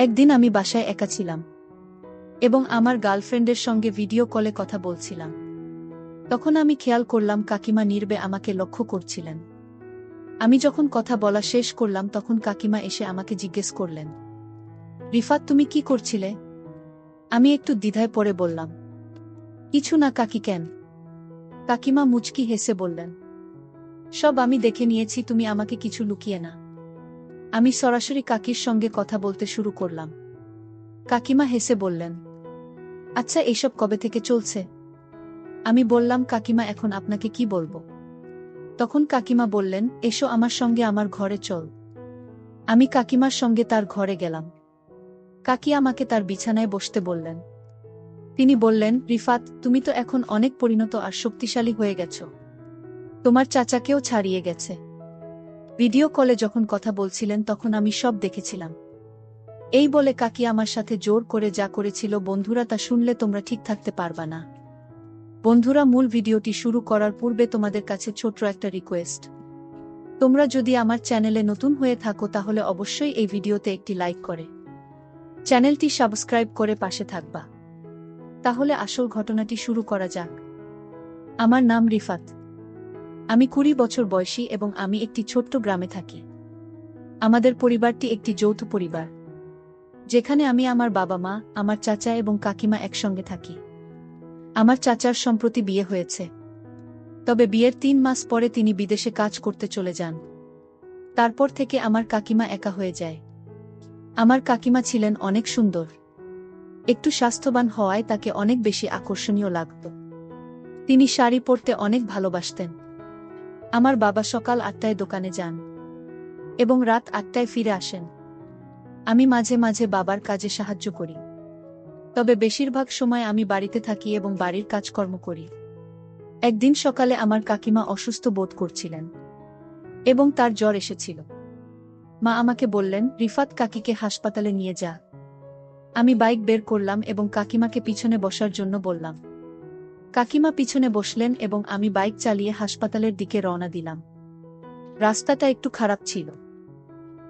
একদিন আমি বাসায় একা ছিলাম এবং আমার গার্লফ্রেন্ডের সঙ্গে ভিডিও কলে কথা বলছিলাম। তখন আমি খেয়াল করলাম কাকিমা নির্বে আমাকে লক্ষ্য করছিলেন। আমি যখন কথা বলা শেষ করলাম তখন কাকিমা এসে আমাকে জিজ্ঞেস করলেন, রিফাত, তুমি কি করছিলে? আমি একটু দ্বিধায় পরে বললাম, কিছু না কাকি, কেন? কাকিমা মুচকি হেসে বললেন, সব আমি দেখে নিয়েছি, তুমি আমাকে কিছু লুকিয়ে না। আমি সরাসরি কাকির সঙ্গে কথা বলতে শুরু করলাম। কাকিমা হেসে বললেন আচ্ছা এসব কবে থেকে চলছে? আমি বললাম, কাকিমা, এখন আপনাকে কি বলব? তখন কাকিমা বললেন, এসো আমার সঙ্গে আমার ঘরে চল। আমি কাকিমার সঙ্গে তার ঘরে গেলাম। কাকি আমাকে তার বিছানায় বসতে বললেন। তিনি বললেন, রিফাত, তুমি তো এখন অনেক পরিণত আর শক্তিশালী হয়ে গেছ। তোমার চাচাকেও ছাড়িয়ে গেছে। ভিডিও কলে যখন কথা বলছিলেন তখন আমি সব দেখেছিলাম। এই বলে কাকি আমার সাথে জোর করে যা করেছিল, বন্ধুরা, তা শুনলে তোমরা ঠিক থাকতে পারবা না। বন্ধুরা, মূল ভিডিওটি শুরু করার পূর্বে তোমাদের কাছে ছোট্ট একটা রিকোয়েস্ট। তোমরা যদি আমার চ্যানেলে নতুন হয়ে থাকো, তাহলে অবশ্যই এই ভিডিওতে একটি লাইক করে। চ্যানেলটি সাবস্ক্রাইব করে পাশে থাকবা। তাহলে আসল ঘটনাটি শুরু করা যাক। আমার নাম রিফাত। আমি কুড়ি বছর বয়সী এবং আমি একটি ছোট্ট গ্রামে থাকি। আমাদের পরিবারটি একটি যৌথ পরিবার। যেখানে আমি, আমার বাবা মা, আমার চাচা এবং কাকিমা একসঙ্গে থাকি। আমার চাচার সম্প্রতি বিয়ে হয়েছে। তবে বিয়ের তিন মাস পরে তিনি বিদেশে কাজ করতে চলে যান। তারপর থেকে আমার কাকিমা একা হয়ে যায়। আমার কাকিমা ছিলেন অনেক সুন্দর। একটু স্বাস্থ্যবান হওয়ায় তাকে অনেক বেশি আকর্ষণীয় লাগত। তিনি শাড়ি পরতে অনেক ভালোবাসতেন। আমার বাবা সকাল আটটায় দোকানে যান এবং রাত আটটায় ফিরে আসেন। আমি মাঝে মাঝে বাবার কাজে সাহায্য করি। তবে বেশিরভাগ সময় আমি বাড়িতে থাকি এবং বাড়ির কাজকর্ম করি। একদিন সকালে আমার কাকিমা অসুস্থ বোধ করছিলেন এবং তার জ্বর এসেছিল। মা আমাকে বললেন, রিফাত কাকিকে হাসপাতালে নিয়ে যা। আমি বাইক বের করলাম এবং কাকিমাকে পিছনে বসার জন্য বললাম কাকিমা পিছনে বসলেন এবং আমি বাইক চালিয়ে হাসপাতালের দিকে রওনা দিলাম। রাস্তাটা একটু খারাপ ছিল।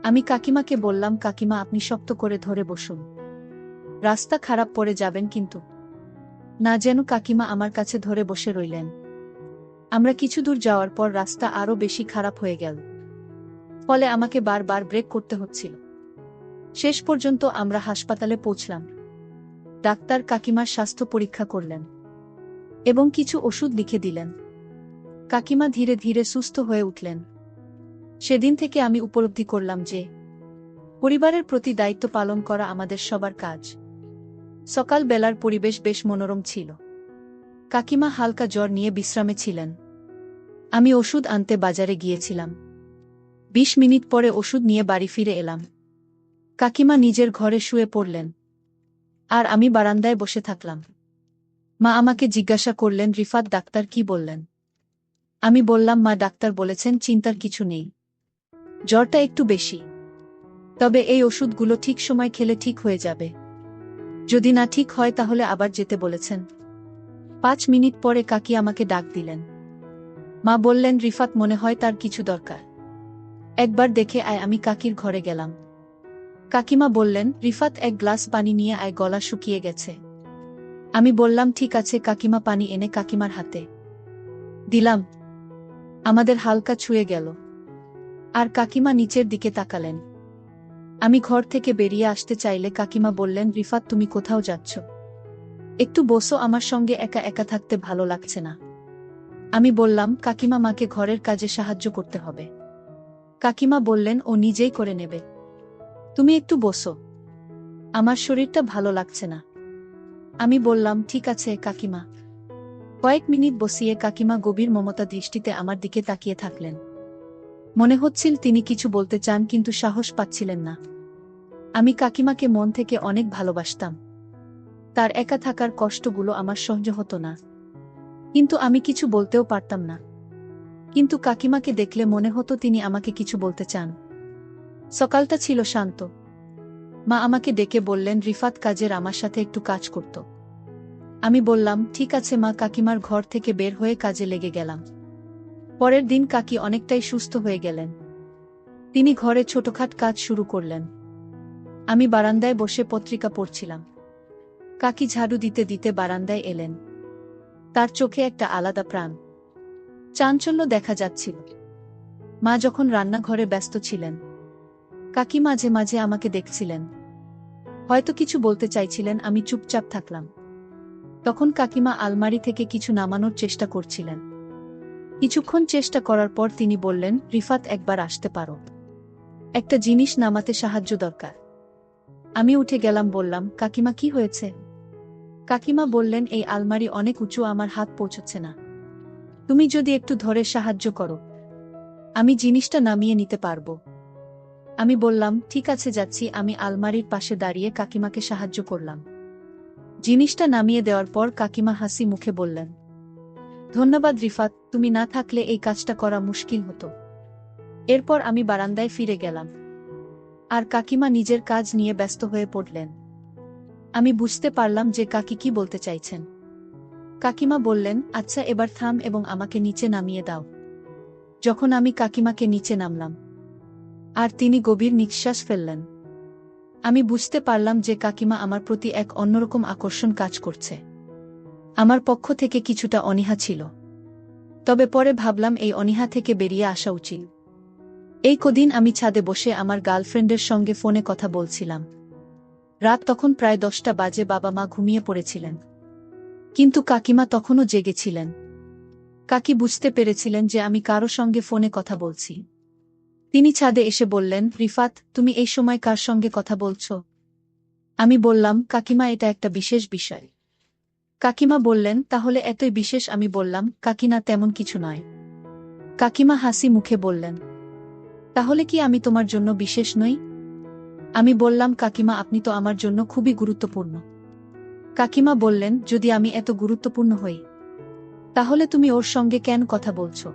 আমি কাকিমাকে বললাম, কাকিমা, আপনি শক্ত করে ধরে বসুন। রাস্তা খারাপ পড়ে যাবেন কিন্তু। না যেন কাকিমা আমার কাছে ধরে বসে রইলেন। আমরা কিছু দূর যাওয়ার পর রাস্তা আরও বেশি খারাপ হয়ে গেল। ফলে আমাকে বারবার ব্রেক করতে হচ্ছিল। শেষ পর্যন্ত আমরা হাসপাতালে পৌঁছলাম। ডাক্তার কাকিমার স্বাস্থ্য পরীক্ষা করলেন। এবং কিছু ওষুধ লিখে দিলেন। কাকিমা ধীরে ধীরে সুস্থ হয়ে উঠলেন। সেদিন থেকে আমি উপলব্ধি করলাম যে, পরিবারের প্রতি দায়িত্ব পালন করা আমাদের সবার কাজ। সকাল বেলার পরিবেশ বেশ মনোরম ছিল। কাকিমা হালকা জ্বর নিয়ে বিশ্রামে ছিলেন। আমি ওষুধ আনতে বাজারে গিয়েছিলাম। বিশ মিনিট পরে ওষুধ নিয়ে বাড়ি ফিরে এলাম। কাকিমা নিজের ঘরে শুয়ে পড়লেন। আর আমি বারান্দায় বসে থাকলাম। মা আমাকে জিজ্ঞাসা করলেন, রিফাত, ডাক্তার কি বললেন? আমি বললাম, মা, ডাক্তার বলেছেন, চিন্তার কিছু নেই। জ্বরটা একটু বেশি। তবে এই ওষুধগুলো ঠিক সময় খেলে ঠিক হয়ে যাবে। যদি না ঠিক হয়, তাহলে আবার যেতে বলেছেন। পাঁচ মিনিট পরে কাকি আমাকে ডাক দিলেন। মা বললেন, রিফাত, মনে হয় তার কিছু দরকার। একবার দেখে আয়, আমি কাকির ঘরে গেলাম। কাকিমা বললেন, রিফাত, এক গ্লাস পানি নিয়ে আয়, গলা শুকিয়ে গেছে। আমি বললাম, ঠিক আছে, কাকিমা পানি এনে কাকিমার হাতে। দিলাম। আমাদের হালকা ছুঁয়ে গেল। আর কাকিমা নিচের দিকে তাকালেন। আমি ঘর থেকে বেরিয়ে আসতে চাইলে কাকিমা বললেন, রিফাত, তুমি কোথাও যাচ্ছ? একটু বসো, আমার সঙ্গে একা একা থাকতে ভালো লাগছে না। আমি বললাম, কাকিমা মাকে ঘরের কাজে সাহায্য করতে হবে। কাকিমা বললেন, ও নিজেই করে নেবে। তুমি একটু বসো। আমার শরীরটা ভালো লাগছে না। আমি বললাম, ঠিক আছে, কাকিমা। কয়েক মিনিট বসিয়ে কাকিমা গভীর মমতা দৃষ্টিতে আমার দিকে তাকিয়ে থাকলেন। মনে হচ্ছিল তিনি কিছু বলতে চান, কিন্তু সাহস পাচ্ছিলেন না। আমি কাকিমাকে মন থেকে অনেক ভালোবাসতাম। তার একা থাকার কষ্টগুলো আমার সহ্য হতো না। কিন্তু আমি কিছু বলতেও পারতাম না। কিন্তু কাকিমাকে দেখলে মনে হতো তিনি আমাকে কিছু বলতে চান। সকালটা ছিল শান্ত। মা আমাকে ডেকে বললেন, রিফাত কাজের আমার সাথে একটু কাজ করত। আমি বললাম, ঠিক আছে মা, কাকিমার ঘর থেকে বের হয়ে কাজে লেগে গেলাম। পরের দিন কাকি অনেকটাই সুস্থ হয়ে গেলেন। তিনি ঘরে ছোটখাট কাজ শুরু করলেন। আমি বারান্দায় বসে পত্রিকা পড়ছিলাম। কাকি ঝাড়ু দিতে দিতে বারান্দায় এলেন। তার চোখে একটা আলাদা প্রাণ। চাঞ্চল্য দেখা যাচ্ছিল। মা যখন রান্নাঘরে ব্যস্ত ছিলেন কাকি মাঝে মাঝে আমাকে দেখছিলেন। হয়তো কিছু বলতে চাইছিলেন, আমি চুপচাপ থাকলাম। তখন কাকিমা আলমারি থেকে কিছু নামানোর চেষ্টা করছিলেন। কিছুক্ষণ চেষ্টা করার পর তিনি বললেন, রিফাত, একবার আসতে পারো। একটা জিনিস নামাতে সাহায্য দরকার। আমি উঠে গেলাম, বললাম, কাকিমা, কি হয়েছে? কাকিমা বললেন, এই আলমারি অনেক উঁচু, আমার হাত পৌঁছচ্ছে না। তুমি যদি একটু ধরে সাহায্য করো। আমি জিনিসটা নামিয়ে নিতে পারব। আমি বললাম, ঠিক আছে, যাচ্ছি। আমি আলমারির পাশে দাঁড়িয়ে কাকিমাকে সাহায্য করলাম। জিনিসটা নামিয়ে দেওয়ার পর কাকিমা হাসি মুখে বললেন, ধন্যবাদ রিফাত, তুমি না থাকলে এই কাজটা করা মুশকিল হতো। এরপর আমি বারান্দায় ফিরে গেলাম। আর কাকিমা নিজের কাজ নিয়ে ব্যস্ত হয়ে পড়লেন। আমি বুঝতে পারলাম যে কাকি কি বলতে চাইছেন। কাকিমা বললেন আচ্ছা এবার থাম এবং আমাকে নিচে নামিয়ে দাও। যখন আমি কাকিমাকে নিচে নামলাম আর তিনি গভীর নিঃশ্বাস ফেললেন। আমি বুঝতে পারলাম যে কাকিমা আমার প্রতি এক অন্যরকম আকর্ষণ কাজ করছে। আমার পক্ষ থেকে কিছুটা অনীহা ছিল। তবে পরে ভাবলাম এই অনীহা থেকে বেরিয়ে আসা উচিত। এই কদিন আমি ছাদে বসে আমার গার্লফ্রেন্ডের সঙ্গে ফোনে কথা বলছিলাম। রাত তখন প্রায় দশটা বাজে বাবা মা ঘুমিয়ে পড়েছিলেন। কিন্তু কাকিমা তখনও জেগেছিলেন কাকি বুঝতে পেরেছিলেন যে আমি কারও সঙ্গে ফোনে কথা বলছি। তিনি ছাদে এসে বললেন, রিফাত, তুমি এই সময় কার সঙ্গে কথা বলছো? আমি বললাম, কাকিমা, এটা একটা বিশেষ বিষয়। কাকিমা বললেন, তাহলে এতই বিশেষ আমি বললাম, কাকিনা তেমন কিছু নয়। কাকিমা হাসি মুখে বললেন, তাহলে কি আমি তোমার জন্য বিশেষ নই? আমি বললাম, কাকিমা, আপনি তো আমার জন্য খুবই গুরুত্বপূর্ণ। কাকিমা বললেন, যদি আমি এত গুরুত্বপূর্ণ হই, তাহলে তুমি ওর সঙ্গে কেন কথা বলছো?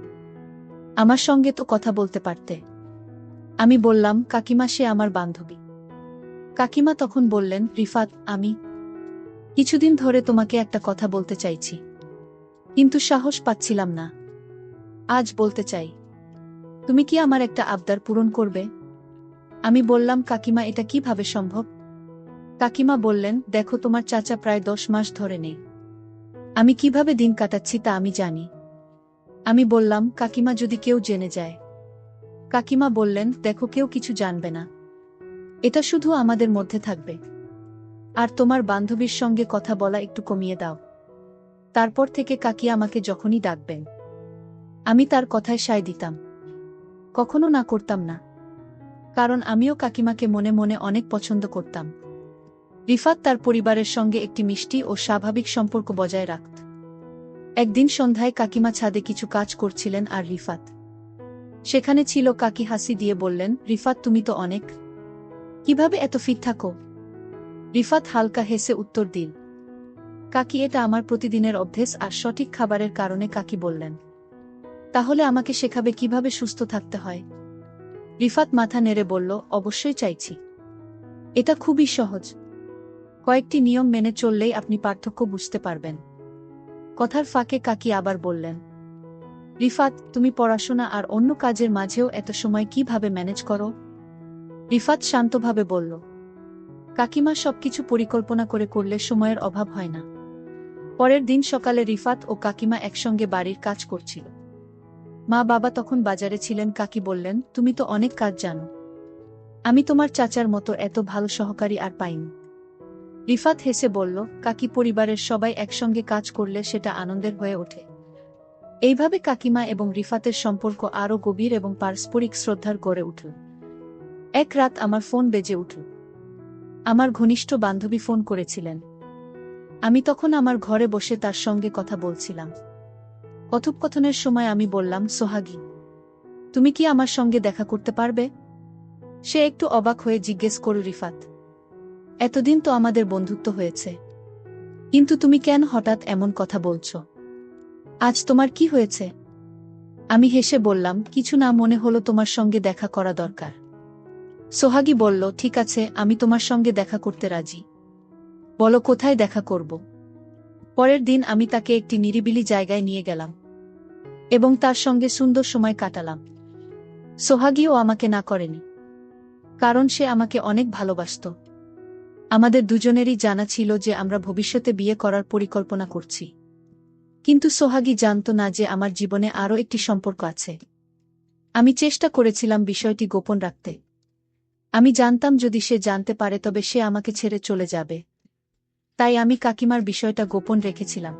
আমার সঙ্গে তো কথা বলতে পারতে। আমি বললাম, কাকিমা, সে আমার বান্ধবী। কাকিমা তখন বললেন, রিফাত, আমি কিছুদিন ধরে তোমাকে একটা কথা বলতে চাইছি। কিন্তু সাহস পাচ্ছিলাম না। আজ বলতে চাই। তুমি কি আমার একটা আবদার পূরণ করবে? আমি বললাম, কাকিমা, এটা কীভাবে সম্ভব? কাকিমা বললেন, দেখো, তোমার চাচা প্রায় দশ মাস ধরে নেই। আমি কীভাবে দিন কাটাচ্ছি তা আমি জানি। আমি বললাম, কাকিমা, যদি কেউ জেনে যায় কাকিমা বললেন, দেখো, কেউ কিছু জানবে না। এটা শুধু আমাদের মধ্যে থাকবে। আর তোমার বান্ধবীর সঙ্গে কথা বলা একটু কমিয়ে দাও। তারপর থেকে কাকি আমাকে যখনই ডাকবেন। আমি তার কথায় সায় দিতাম। কখনো না করতাম না। কারণ আমিও কাকিমাকে মনে মনে অনেক পছন্দ করতাম। রিফাত তার পরিবারের সঙ্গে একটি মিষ্টি ও স্বাভাবিক সম্পর্ক বজায় রাখত। একদিন সন্ধ্যায় কাকিমা ছাদে কিছু কাজ করছিলেন আর রিফাত সেখানে ছিল কাকি হাসি দিয়ে বললেন, রিফাত, তুমি তো অনেক। কীভাবে এত ফিট থাকো? রিফাত হালকা হেসে উত্তর দিল, কাকি, এটা আমার প্রতিদিনের অভ্যেস আর সঠিক খাবারের কারণে কাকি বললেন। তাহলে আমাকে শেখাবে কীভাবে সুস্থ থাকতে হয়? রিফাত মাথা নেড়ে বলল, অবশ্যই চাইছি। এটা খুবই সহজ। কয়েকটি নিয়ম মেনে চললেই আপনি পার্থক্য বুঝতে পারবেন। কথার ফাঁকে কাকি আবার বললেন রিফাত, তুমি পড়াশোনা আর অন্য কাজের মাঝেও এত সময় কীভাবে ম্যানেজ করো? রিফাত শান্তভাবে বলল, কাকিমা সবকিছু পরিকল্পনা করে করলে সময়ের অভাব হয় না। পরের দিন সকালে রিফাত ও কাকিমা একসঙ্গে বাড়ির কাজ করছিল। মা বাবা তখন বাজারে ছিলেন, কাকি বললেন, তুমি তো অনেক কাজ জানো। আমি তোমার চাচার মতো এত ভালো সহকারী আর পাইনি। রিফাত হেসে বলল, কাকি পরিবারের সবাই একসঙ্গে কাজ করলে সেটা আনন্দের হয়ে ওঠে। এইভাবে কাকিমা এবং রিফাতের সম্পর্ক আরও গভীর এবং পারস্পরিক শ্রদ্ধার গড়ে উঠল। এক রাত আমার ফোন বেজে উঠল। আমার ঘনিষ্ঠ বান্ধবী ফোন করেছিলেন। আমি তখন আমার ঘরে বসে তার সঙ্গে কথা বলছিলাম। কথোপকথনের সময় আমি বললাম, সোহাগী, তুমি কি আমার সঙ্গে দেখা করতে পারবে? সে একটু অবাক হয়ে জিজ্ঞেস করল, রিফাত, এতদিন তো আমাদের বন্ধুত্ব হয়েছে। কিন্তু তুমি কেন হঠাৎ এমন কথা বলছো? আজ তোমার কি হয়েছে? আমি হেসে বললাম, কিছু না মনে হলো তোমার সঙ্গে দেখা করা দরকার। সোহাগী বলল, ঠিক আছে, আমি তোমার সঙ্গে দেখা করতে রাজি। বলো, কোথায় দেখা করব? পরের দিন আমি তাকে একটি নিরিবিলি জায়গায় নিয়ে গেলাম এবং তার সঙ্গে সুন্দর সময় কাটালাম। সোহাগীও আমাকে না করেনি, কারণ সে আমাকে অনেক ভালোবাসত। আমাদের দুজনেরই জানা ছিল যে আমরা ভবিষ্যতে বিয়ে করার পরিকল্পনা করছি। কিন্তু সোহাগী জানত না যে আমার জীবনে আরও একটি সম্পর্ক আছে। আমি চেষ্টা করেছিলাম বিষয়টি গোপন রাখতে। আমি জানতাম যদি সে জানতে পারে তবে সে আমাকে ছেড়ে চলে যাবে। তাই আমি কাকিমার বিষয়টা গোপন রেখেছিলাম।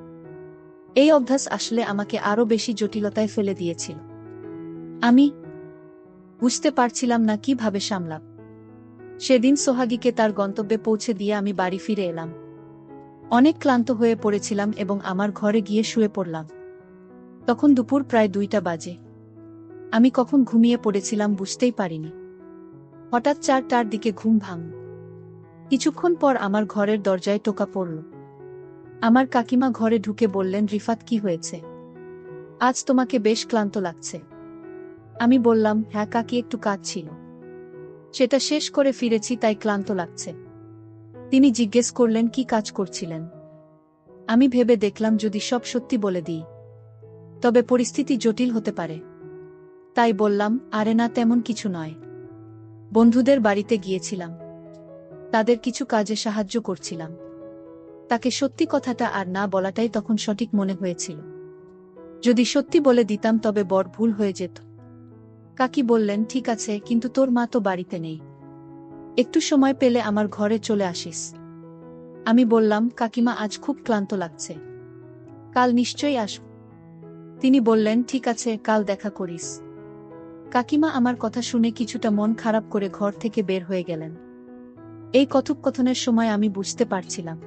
এই অভ্যাস আসলে আমাকে আরও বেশি জটিলতায় ফেলে দিয়েছিল। আমি বুঝতে পারছিলাম না কীভাবে সামলাম সেদিন সোহাগীকে তার গন্তব্যে পৌঁছে দিয়ে আমি বাড়ি ফিরে এলাম। অনেক ক্লান্ত হয়ে পড়েছিলাম এবং আমার ঘরে গিয়ে শুয়ে পড়লাম। তখন দুপুর প্রায় দুইটা বাজে। আমি কখন ঘুমিয়ে পড়েছিলাম বুঝতেই পারিনি। হঠাৎ চারটার দিকে ঘুম ভাঙ। কিছুক্ষণ পর আমার ঘরের দরজায় টোকা পড়ল। আমার কাকিমা ঘরে ঢুকে বললেন, রিফাত, কি হয়েছে? আজ তোমাকে বেশ ক্লান্ত লাগছে। আমি বললাম হ্যাঁ কাকি একটু কাজ ছিল সেটা শেষ করে ফিরেছি, তাই ক্লান্ত লাগছে। তিনি জিজ্ঞেস করলেন, কি কাজ করছিলেন? আমি ভেবে দেখলাম যদি সব সত্যি বলে দিই, তবে পরিস্থিতি জটিল হতে পারে। তাই বললাম, আরে না, তেমন কিছু নয়। বন্ধুদের বাড়িতে গিয়েছিলাম। তাদের কিছু কাজে সাহায্য করছিলাম। তাকে সত্যি কথাটা আর না বলাটাই তখন সঠিক মনে হয়েছিল। যদি সত্যি বলে দিতাম তবে বড় ভুল হয়ে যেত। কাকি বললেন, ঠিক আছে, কিন্তু তোর মা তো বাড়িতে নেই। একটু সময় পেলে আমার ঘরে চলে আসিস। আমি বললাম, কাকিমা, আজ খুব ক্লান্ত লাগছে। কাল নিশ্চয়ই আসব তিনি বললেন, ঠিক আছে, কাল দেখা করিস। কাকিমা আমার কথা শুনে কিছুটা মন খারাপ করে ঘর থেকে বের হয়ে গেলেন। এই কথোপকথনের সময় আমি বুঝতে পারছিলাম।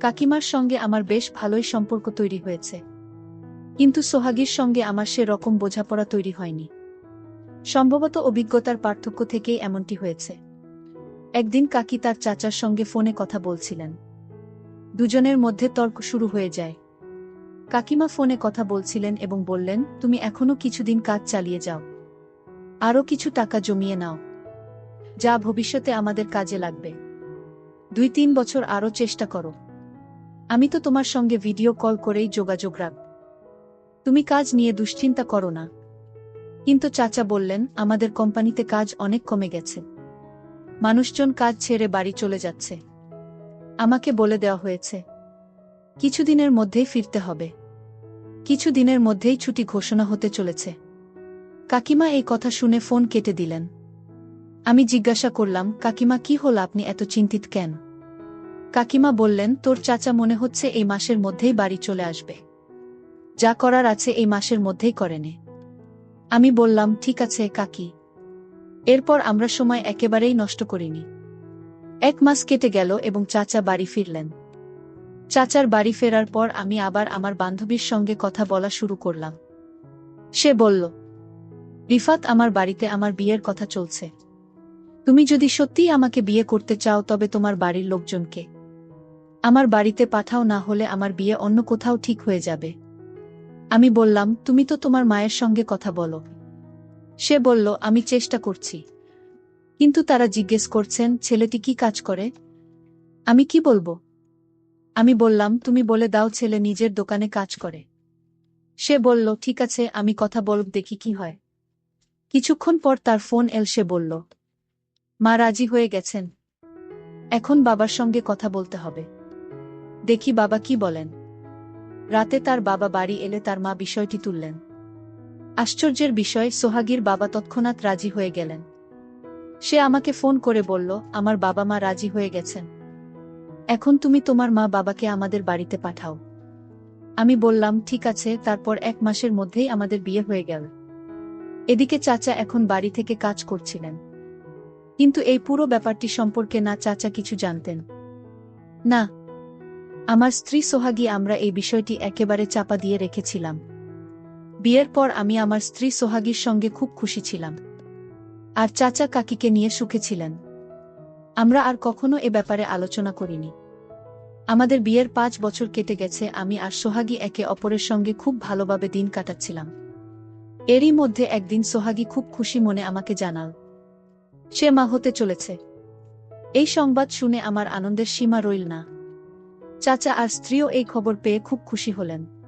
কাকিমার সঙ্গে আমার বেশ ভালোই সম্পর্ক তৈরি হয়েছে। কিন্তু সোহাগীর সঙ্গে আমার সে রকম বোঝাপড়া তৈরি হয়নি। সম্ভবত অভিজ্ঞতার পার্থক্য থেকেই এমনটি হয়েছে। একদিন কাকি তার চাচার সঙ্গে ফোনে কথা বলছিলেন। দুজনের মধ্যে তর্ক শুরু হয়ে যায়। কাকিমা ফোনে কথা বলছিলেন এবং বললেন, তুমি এখনও কিছুদিন কাজ চালিয়ে যাও। আরও কিছু টাকা জমিয়ে নাও। যা ভবিষ্যতে আমাদের কাজে লাগবে। দুই তিন বছর আরও চেষ্টা করো। আমি তো তোমার সঙ্গে ভিডিও কল করেই যোগাযোগ রাখ। তুমি কাজ নিয়ে দুশ্চিন্তা করো না। কিন্তু চাচা বললেন, আমাদের কোম্পানিতে কাজ অনেক কমে গেছে। মানুষজন কাজ ছেড়ে বাড়ি চলে যাচ্ছে। আমাকে বলে দেওয়া হয়েছে, কিছুদিনের মধ্যেই ফিরতে হবে। কিছু দিনের মধ্যেই ছুটি ঘোষণা হতে চলেছে। কাকিমা এই কথা শুনে ফোন কেটে দিলেন। আমি জিজ্ঞাসা করলাম, কাকিমা, কি হল? আপনি এত চিন্তিত কেন? কাকিমা বললেন, তোর চাচা মনে হচ্ছে এই মাসের মধ্যেই বাড়ি চলে আসবে। যা করার আছে এই মাসের মধ্যেই করেনে আমি বললাম, ঠিক আছে, কাকি। এরপর আমরা সময় একেবারেই নষ্ট করিনি। এক মাস কেটে গেল এবং চাচা বাড়ি ফিরলেন। চাচার বাড়ি ফেরার পর আমি আবার আমার বান্ধবীর সঙ্গে কথা বলা শুরু করলাম। সে বলল, রিফাত আমার বাড়িতে আমার বিয়ের কথা চলছে। তুমি যদি সত্যিই আমাকে বিয়ে করতে চাও তবে তোমার বাড়ির লোকজনকে। আমার বাড়িতে পাঠাও না হলে আমার বিয়ে অন্য কোথাও ঠিক হয়ে যাবে। আমি বললাম, তুমি তো তোমার মায়ের সঙ্গে কথা বলো। সে বলল, আমি চেষ্টা করছি। কিন্তু তারা জিজ্ঞেস করছেন, ছেলেটি কি কাজ করে? আমি কি বলব? আমি বললাম, তুমি বলে দাও, ছেলে নিজের দোকানে কাজ করে। সে বলল, ঠিক আছে, আমি কথা বলব দেখি কি হয়। কিছুক্ষণ পর তার ফোন এল, সে বলল, মা রাজি হয়ে গেছেন। এখন বাবার সঙ্গে কথা বলতে হবে। দেখি বাবা কি বলেন। রাতে তার বাবা বাড়ি এলে তার মা বিষয়টি তুললেন। আশ্চর্যের বিষয়, সোহাগীর বাবা তৎক্ষণাৎ রাজি হয়ে গেলেন। সে আমাকে ফোন করে বলল, আমার বাবা মা রাজি হয়ে গেছেন। এখন তুমি তোমার মা বাবাকে আমাদের বাড়িতে পাঠাও। আমি বললাম, ঠিক আছে। তারপর এক মাসের মধ্যেই আমাদের বিয়ে হয়ে গেল। এদিকে চাচা এখন বাড়ি থেকে কাজ করছিলেন। কিন্তু এই পুরো ব্যাপারটি সম্পর্কে না চাচা কিছু জানতেন। না, আমার স্ত্রী সোহাগী, আমরা এই বিষয়টি একেবারে চাপা দিয়ে রেখেছিলাম। বিয়ের পর আমি আমার স্ত্রী সোহাগীর সঙ্গে খুব খুশি ছিলাম। আর চাচা কাকিকে নিয়ে সুখে ছিলেন। আমরা আর কখনো এ ব্যাপারে আলোচনা করিনি। আমাদের বিয়ের পাঁচ বছর কেটে গেছে, আমি আর সোহাগী একে অপরের সঙ্গে খুব ভালোভাবে দিন কাটাচ্ছিলাম। এরই মধ্যে একদিন সোহাগী খুব খুশি মনে আমাকে জানাল, সে মা হতে চলেছে। এই সংবাদ শুনে আমার আনন্দের সীমা রইল না। চাচা আর স্ত্রীও এই খবর পেয়ে খুব খুশি হলেন।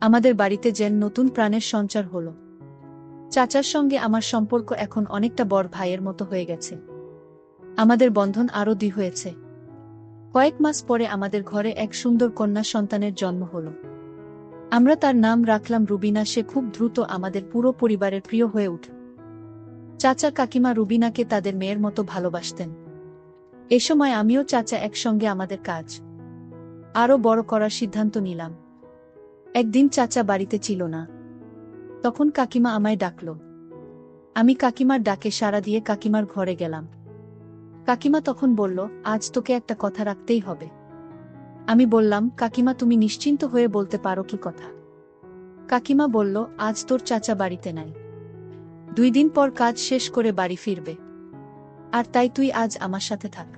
আমাদের বাড়িতে যেন নতুন প্রাণের সঞ্চার হল। চাচার সঙ্গে আমার সম্পর্ক এখন অনেকটা বড় ভাইয়ের মতো হয়ে গেছে। আমাদের বন্ধন আরও দুই হয়েছে। কয়েক মাস পরে আমাদের ঘরে এক সুন্দর কন্যা সন্তানের জন্ম হল। আমরা তার নাম রাখলাম রুবিনা, সে খুব দ্রুত আমাদের পুরো পরিবারের প্রিয় হয়ে উঠল। চাচা কাকিমা রুবিনাকে তাদের মেয়ের মতো ভালোবাসতেন। এ সময় আমিও চাচা একসঙ্গে আমাদের কাজ আরও বড় করার সিদ্ধান্ত নিলাম। একদিন চাচা বাড়িতে ছিল না। তখন কাকিমা আমায় ডাকল। আমি কাকিমার ডাকে সাড়া দিয়ে কাকিমার ঘরে গেলাম। কাকিমা তখন বলল, আজ তোকে একটা কথা রাখতেই হবে। আমি বললাম, কাকিমা, তুমি নিশ্চিন্ত হয়ে বলতে পারো কি কথা? কাকিমা বলল, আজ তোর চাচা বাড়িতে নাই। দুই দিন পর কাজ শেষ করে বাড়ি ফিরবে। আর তাই তুই আজ আমার সাথে থাক।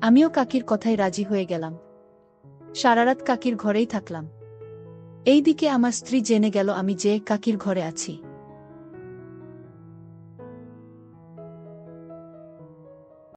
আমিও কাকির কথায় রাজি হয়ে গেলাম। সারারাত কাকির ঘরেই থাকলাম। এইদিকে আমার স্ত্রী জেনে গেল আমি যে কাকির ঘরে আছি।